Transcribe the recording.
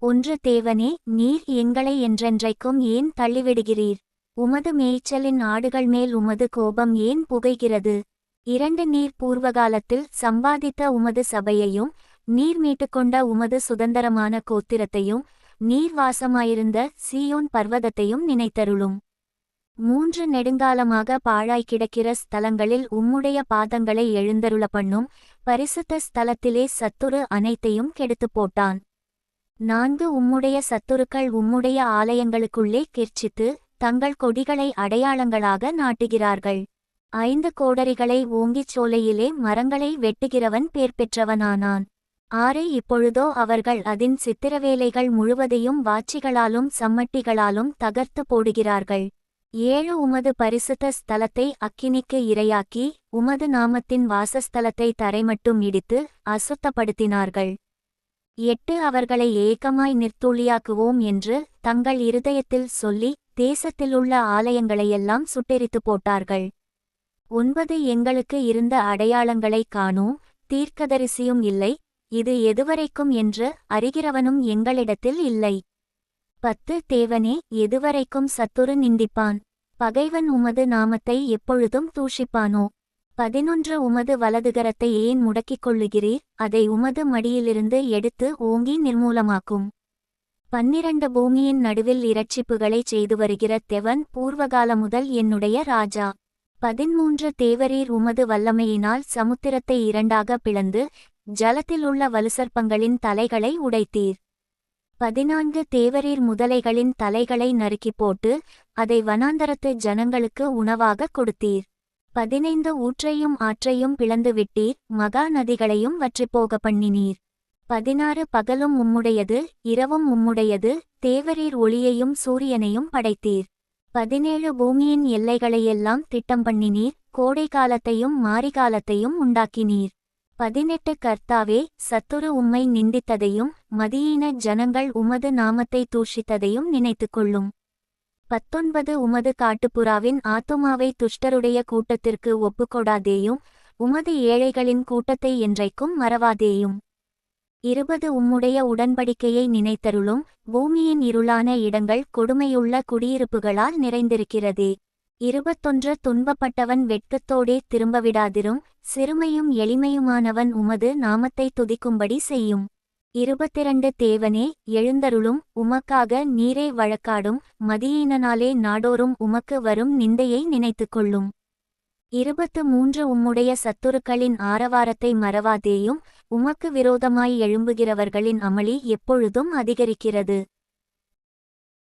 ஒன்று தேவனே நீர் எங்களை என்றென்றைக்கும் ஏன் தள்ளிவிடுகிறீர்? உமது மேய்ச்சலின் ஆடுகள் மேல் உமது கோபம் ஏன் புகைகிறது? இரண்டு நீர் பூர்வகாலத்தில் சம்பாதித்த உமது சபையையும் நீர் மீட்டுக்கொண்ட உமது சுதந்திரமான கோத்திரத்தையும் நீர் வாசமாயிருந்த சீயோன் பர்வதத்தையும் நினைத்தருளும். மூன்று நெடுங்காலமாக பாழாய் கிடக்கிற ஸ்தலங்களில் உம்முடைய பாதங்களை எழுந்தருள பண்ணும் பரிசுத்த ஸ்தலத்திலே சத்துரு அனைத்தையும் கெடுத்துப் போட்டான். நான்கு உம்முடைய சத்துருக்கள் உம்முடைய ஆலயங்களுக்குள்ளே கிர்ச்சித்து தங்கள் கொடிகளை அடையாளங்களாக நாட்டுகிறார்கள். ஐந்து கோடரிகளை ஓங்கிச் சோலையிலே மரங்களை வெட்டுகிறவன் பேர் பெற்றவனானான். ஆறு இப்பொழுதோ அவர்கள் அதன் சித்திரவேலைகள் முழுவதையும் வாச்சிகளாலும் சம்மட்டிகளாலும் தகர்த்து போடுகிறார்கள். ஏழு உமது பரிசுத்த ஸ்தலத்தை அக்கினிக்கு இரையாக்கி உமது நாமத்தின் வாசஸ்தலத்தை தரைமட்டும் இடித்து அசுத்தப்படுத்தினார்கள். எட்டு அவர்களை ஏக்கமாய் நிர்த்தூளியாக்குவோம் என்று தங்கள் இருதயத்தில் சொல்லி தேசத்திலுள்ள ஆலயங்களையெல்லாம் சுட்டெரித்து போட்டார்கள். ஒன்பது எங்களுக்கு இருந்த அடையாளங்களை காணோம். தீர்க்கதரிசியும் இல்லை. இது எதுவரைக்கும் என்று அறிகிறவனும் எங்களிடத்தில் இல்லை. பத்து தேவனே எதுவரைக்கும் சத்துரு நிந்திப்பான். பகைவன் உமது நாமத்தை எப்பொழுதும் தூஷிப்பானோ? பதினொன்று உமது வலதுகரத்தை ஏன் முடக்கிக் கொள்ளுகிறீர்? அதை உமது மடியிலிருந்து எடுத்து ஓங்கி நிர்மூலமாக்கும். பன்னிரண்டு பூமியின் நடுவில் இரட்சிப்புகளை செய்து வருகிற தெவன் பூர்வகால முதல் என்னுடைய ராஜா. பதிமூன்று தேவரீர் உமது வல்லமையினால் சமுத்திரத்தை இரண்டாக பிளந்து ஜலத்திலுள்ள வலுசர்ப்பங்களின் தலைகளை உடைத்தீர். பதினான்கு தேவரீர் முதலைகளின் தலைகளை நறுக்கிப் போட்டு அதை வனாந்தரத்து ஜனங்களுக்கு உணவாகக் கொடுத்தீர். பதினைந்து ஊற்றையும் ஆற்றையும் பிளந்து விட்டீர் மகா நதிகளையும் வற்றிப்போக பண்ணினீர். பதினாறு பகலும் உம்முடையது இரவும் உம்முடையது தேவரீர் ஒளியையும் சூரியனையும் படைத்தீர். பதினேழு பூமியின் எல்லைகளையெல்லாம் திட்டம் பண்ணினீர் கோடை காலத்தையும் மாரிகாலத்தையும் உண்டாக்கினீர். பதினெட்டு கர்த்தாவே சத்துரு உம்மை நிந்தித்ததையும் மதியீன ஜனங்கள் உமது நாமத்தை தூஷித்ததையும் நினைத்துக்கொள்ளும். பத்தொன்பது உமது காட்டுப்புறாவின் ஆத்துமாவை துஷ்டருடைய கூட்டத்திற்கு ஒப்புக்கொடாதேயும் உமது ஏழைகளின் கூட்டத்தை என்றைக்கும் மறவாதேயும். இருபது உம்முடைய உடன்படிக்கையை நினைத்தருளும் பூமியின் இருளான இடங்கள் கொடுமையுள்ள குடியிருப்புகளால் நிறைந்திருக்கிறதே. இருபத்தொன்று துன்பப்பட்டவன் வெட்கத்தோடே திரும்பவிடாதிரும் சிறுமையும் எளிமையுமானவன் உமது நாமத்தை துதிக்கும்படி செய்யும். இருபத்திரண்டு தேவனே எழுந்தருளும் உமக்காக நீரே வழக்காடும் மதியீனனாலே நாடோறும் உமக்கு வரும் நிந்தையை நினைத்துக்கொள்ளும். இருபத்து மூன்று உம்முடைய சத்துருக்களின் ஆரவாரத்தை மறவாதேயும் உமக்கு விரோதமாய் எழும்புகிறவர்களின் அமளி எப்பொழுதும் அதிகரிக்கிறது.